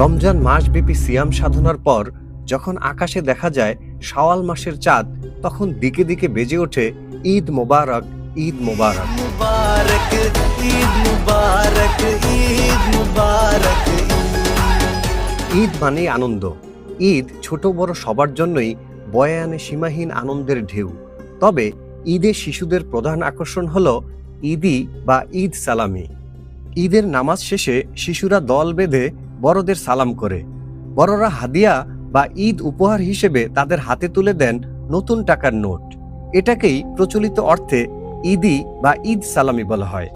রমজান মাসব্যাপী সিয়াম সাধনার পর যখন আকাশে দেখা যায় সাওয়াল মাসের চাঁদ তখন দিকে দিকে বেজে ওঠে ঈদ মোবারক ঈদ মোবারক। ঈদ মানেই মানে আনন্দ। ঈদ ছোট বড় সবার জন্যই বয়ে আনে সীমাহীন আনন্দের ঢেউ। তবে ঈদে শিশুদের প্রধান আকর্ষণ হল ঈদি বা ঈদ সালামি। ঈদের নামাজ শেষে শিশুরা দল বেঁধে বড়দের সালাম করে। বড়রা হাদিয়া বা ঈদ উপহার হিসেবে তাদের হাতে তুলে দেন নতুন টাকার নোট। এটাকেই প্রচলিত অর্থে ঈদি বা ঈদ সালামি বলা হয়।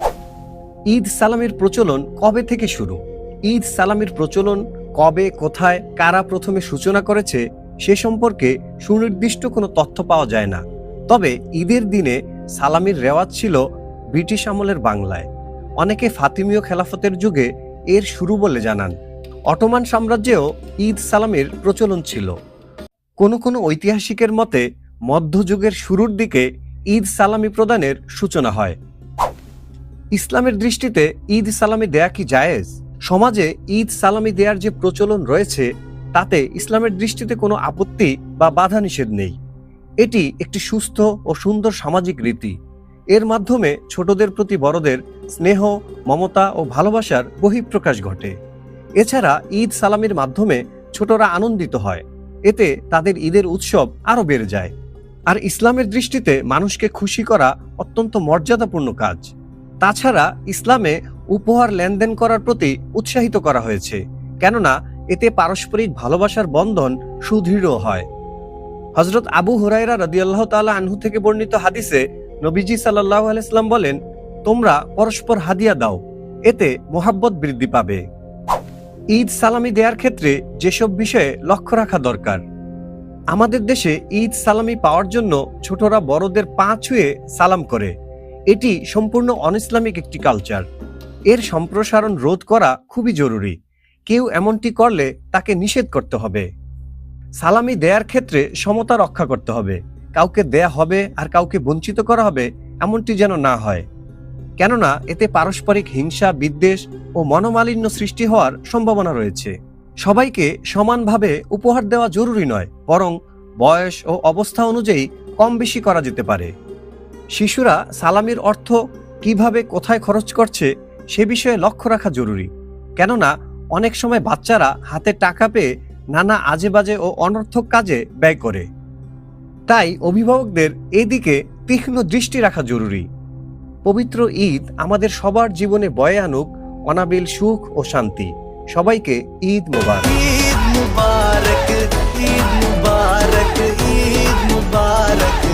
ঈদ সালামির প্রচলন কবে থেকে শুরু? ঈদ সালামির প্রচলন কবে, কোথায়, কারা প্রথমে সূচনা করেছে, সে সম্পর্কে সুনির্দিষ্ট কোনো তথ্য পাওয়া যায় না। তবে ঈদের দিনে সালামির রেওয়াজ ছিল ব্রিটিশ আমলের বাংলায়। অনেকে ফাতিমীয় খেলাফতের যুগে এর শুরু বলে জানান। অটোমান সাম্রাজ্যেও ঈদ সালামির প্রচলন ছিল। কোনো কোনো ঐতিহাসিকের মতে, মধ্যযুগের শুরুর দিকে ঈদ সালামি প্রদানের সূচনা হয়। ইসলামের দৃষ্টিতে ঈদ সালামি দেয়া কি জায়েজ? সমাজে ঈদ সালামি দেয়ার যে প্রচলন রয়েছে, তাতে ইসলামের দৃষ্টিতে কোনো আপত্তি বা বাধা নিষেধ নেই। এটি একটি সুস্থ ও সুন্দর সামাজিক রীতি। এর মাধ্যমে ছোটদের প্রতি বড়দের স্নেহ, মমতা ও ভালোবাসার বহিঃপ্রকাশ ঘটে। এছাড়া ঈদ সালামের মাধ্যমে ছোটরা আনন্দিত হয়। এতে তাদের ঈদের উৎসব আরও বেড়ে যায়। আর ইসলামের দৃষ্টিতে মানুষকে খুশি করা অত্যন্ত মর্যাদাপূর্ণ কাজ। তাছাড়া ইসলামে উপহার লেনদেন করার প্রতি উৎসাহিত করা হয়েছে। কেননা এতে পারস্পরিক ভালোবাসার বন্ধন সুদৃঢ় হয়। হজরত আবু হুরাইরা রদিয়াল্লাহ তাআলা আনহু থেকে বর্ণিত হাদিসে নবীজি সাল্লাহ আলাইসলাম বলেন, তোমরা পরস্পর হাদিয়া দাও, এতে মোহাব্বত বৃদ্ধি পাবে। ঈদ সালামি দেওয়ার ক্ষেত্রে যেসব বিষয়ে লক্ষ্য রাখা দরকার। আমাদের দেশে ঈদ সালামি পাওয়ার জন্য ছোটরা বড়দের পা ছুঁয়ে সালাম করে। এটি সম্পূর্ণ অনইসলামিক একটি কালচার। এর সম্প্রসারণ রোধ করা খুবই জরুরি। কেউ এমনটি করলে তাকে নিষেধ করতে হবে। সালামি দেয়ার ক্ষেত্রে সমতা রক্ষা করতে হবে। কাউকে দেয়া হবে আর কাউকে বঞ্চিত করা হবে এমনটি যেন না হয়। কেননা এতে পারস্পরিক হিংসা, বিদ্বেষ ও মনোমালিন্য সৃষ্টি হওয়ার সম্ভাবনা রয়েছে। সবাইকে সমানভাবে উপহার দেওয়া জরুরি নয়, বরং বয়স ও অবস্থা অনুযায়ী কম বেশি করা যেতে পারে। শিশুরা সালামির অর্থ কীভাবে কোথায় খরচ করছে সে বিষয়ে লক্ষ্য রাখা জরুরি। কেননা অনেক সময় বাচ্চারা হাতে টাকা পেয়ে নানা আজে বাজে ও অনর্থক কাজে ব্যয় করে। তাই অভিভাবকদের এদিকে তীক্ষ্ণ দৃষ্টি রাখা জরুরি। পবিত্র ঈদ আমাদের সবার জীবনে বয়ে আনুক অনাবিল সুখ ও শান্তি। সবাইকে ঈদ মোবারক। ঈদ মুবারক ঈদ মুবারক ঈদ মুবারক।